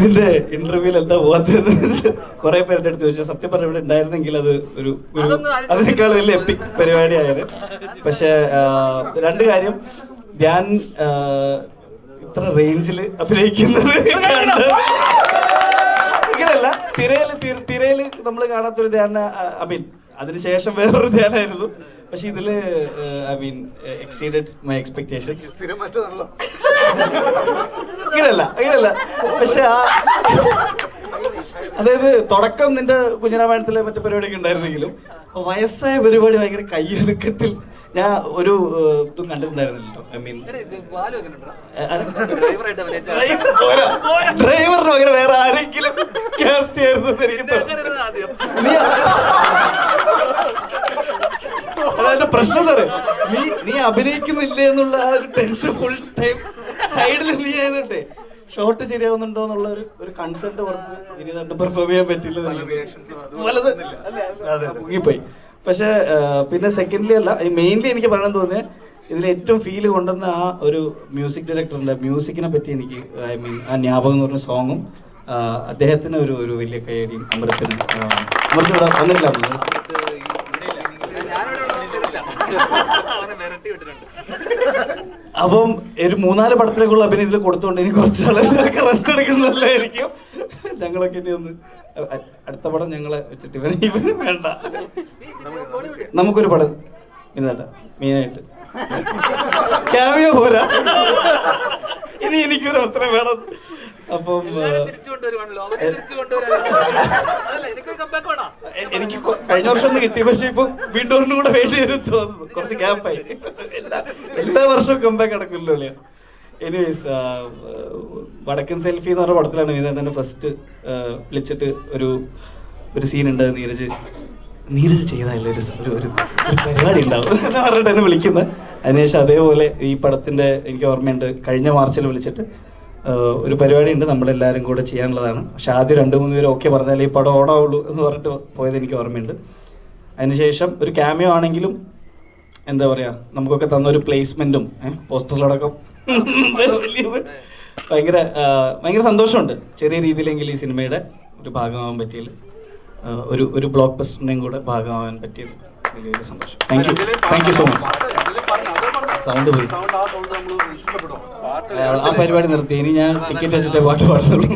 ഇതിന്റെ ഇന്റർവ്യൂവിൽ എന്താ പോകാത്തത് കുറെ പേരുടെ അടുത്ത് ചോദിച്ചു. സത്യം പറഞ്ഞ ഇവിടെ ഉണ്ടായിരുന്നെങ്കിൽ അത് ഒരു ഒരു അതിനേക്കാൾ വലിയ എപ്പിക് പരിപാടിയായത്. പക്ഷെ രണ്ട് കാര്യം. ഞാൻ ഇത്ര റേഞ്ചിൽ അഭിനയിക്കുന്നത് ഇങ്ങനല്ല തിരയിൽ തിര- തിരയിൽ നമ്മൾ കാണാത്തൊരു ധ്യാന ഐ മീൻ അതിനുശേഷം വേറൊരു ധ്യാനായിരുന്നു. പക്ഷെ ഇതിൽ I mean exceeded my expectations അങ്ങനല്ല അങ്ങനല്ല പക്ഷെ ആ അതായത് തുടക്കം നിന്റെ കുഞ്ഞിരാമായണത്തിലെ മറ്റു പരിപാടിയൊക്കെ ഉണ്ടായിരുന്നെങ്കിലും വയസ്സായ പരിപാടി ഭയങ്കര കയ്യൊതുക്കത്തിൽ ഞാൻ ഒരു ഇതും കണ്ടിട്ടുണ്ടായിരുന്നില്ലല്ലോ. ഐ മീൻ ഡ്രൈവറിന് പകരം വേറെ ആരെങ്കിലും കാസ്റ്റ് എനിക്ക് തോന്നുന്നു. അതായത് പ്രശ്നം എന്താ? നീ നീ അഭിനയിക്കുന്നില്ലേ എന്നുള്ള ആ ഒരു ടെൻഷൻ ഫുൾ ടൈം സൈഡിൽ നീ ചെയ്തിട്ടേ. ഷോട്ട് ശരിയാവുന്നുണ്ടോ എന്നുള്ള ഒരു ഒരു കൺസെന്റ് പുറത്ത് ഇനി തന്നെ പെർഫോം ചെയ്യാൻ പറ്റില്ല. അതെ മുങ്ങിപ്പോയി. പക്ഷെ പിന്നെ സെക്കൻഡ്ലി അല്ല മെയിൻലി എനിക്ക് പറയാൻ തോന്നിയത് ഇതിൽ ഏറ്റവും ഫീൽ കൊണ്ടുവന്ന ആ ഒരു മ്യൂസിക് ഡയറക്ടറിന്റെ മ്യൂസിക്കിനെ പറ്റി എനിക്ക് ഐ മീൻ ആ ജ്ഞാപകം എന്ന് പറഞ്ഞ സോങ്ങും അദ്ദേഹത്തിന് ഒരു ഒരു വലിയ കൈയടിയും അമൃത്തിന് ആ, അമൃത്ത് ഇവിടെ വന്നില്ല. ഞാനിവിടെ അപ്പം ഒരു മൂന്നാൽ പടത്തിലേക്കുള്ള അഭിനയത്തിൽ കൊടുത്തോണ്ട് ഇനി കുറച്ച് ആളുകൾക്ക് റെസ്റ്റ് എടുക്കുന്നതല്ലായിരിക്കും. ഞങ്ങളൊക്കെ ഇനി ഒന്ന് അടുത്ത പടം ഞങ്ങളെ വെച്ചിട്ട് ഇവന് ഇവന് വേണ്ട. നമുക്കൊരു പടം ഇന്നല്ല മെയിനായിട്ട്. ക്യാമിയോ പോരാ? ഇനി എനിക്കൊരു അവസരം വേണം. അപ്പം തിരിച്ചു കൊണ്ടുവരുവാണല്ലോ. തിരിച്ചു എനിക്കൊരു എനിക്ക് കഴിഞ്ഞ വർഷം ഒന്ന് കിട്ടി പക്ഷെ ഇപ്പൊ വീണ്ടും ഒന്നും കൂടെ വേണ്ടി വരും തോന്നുന്നു. കുറച്ച് ഗ്യാപ്പായി എല്ലാ എല്ലാ വർഷവും കമ്പാക്ക് നടക്കില്ലോ അളിയ എനിവേസ് വടക്കൻ സെൽഫി എന്ന് പറഞ്ഞ പടത്തിലാണ് വീതേണ്ടന്റെ ഫസ്റ്റ് വിളിച്ചിട്ട് ഒരു ഒരു സീൻ ഉണ്ട് നീരജ്. നീരജ് ചെയ്താലേ ഒരു ഒരു പരിപാടി ഉണ്ടാവും എന്ന് പറഞ്ഞിട്ട് എന്നെ വിളിക്കുന്നത്. അതിനുശേഷം അതേപോലെ ഈ പടത്തിന്റെ എനിക്ക് ഓർമ്മയുണ്ട്. കഴിഞ്ഞ മാർച്ചിൽ വിളിച്ചിട്ട് ഒരു പരിപാടി ഉണ്ട് നമ്മളെല്ലാവരും കൂടെ ചെയ്യാനുള്ളതാണ്. പക്ഷെ ആദ്യം രണ്ട് മൂന്ന് പേര് ഓക്കെ പറഞ്ഞാലേ ഈ പടം ഓടാവുള്ളൂ എന്ന് പറഞ്ഞിട്ട് പോയത് എനിക്ക് ഓർമ്മയുണ്ട്. അതിനുശേഷം ഒരു ക്യാമിയോ ആണെങ്കിലും എന്താ പറയുക നമുക്കൊക്കെ തന്ന ഒരു പ്ലേസ്മെന്റും പോസ്റ്ററിലടക്കം. ഭയങ്കര ഭയങ്കര സന്തോഷമുണ്ട്. ചെറിയ രീതിയിലെങ്കിലും ഈ സിനിമയുടെ ഒരു ഭാഗമാവാൻ പറ്റിയത്. ഒരു ഒരു ബ്ലോക്ക് ബസ്റ്ററിന്റെയും കൂടെ ഭാഗമാവാൻ പറ്റിയത്. സോ മച്ച് സൗണ്ട് പോയി ആ പരിപാടി നിർത്തി. ഇനി ഞാൻ ടിക്കറ്റ് വെച്ചിട്ടേ പാട്ട് പാടുന്നുള്ളൂ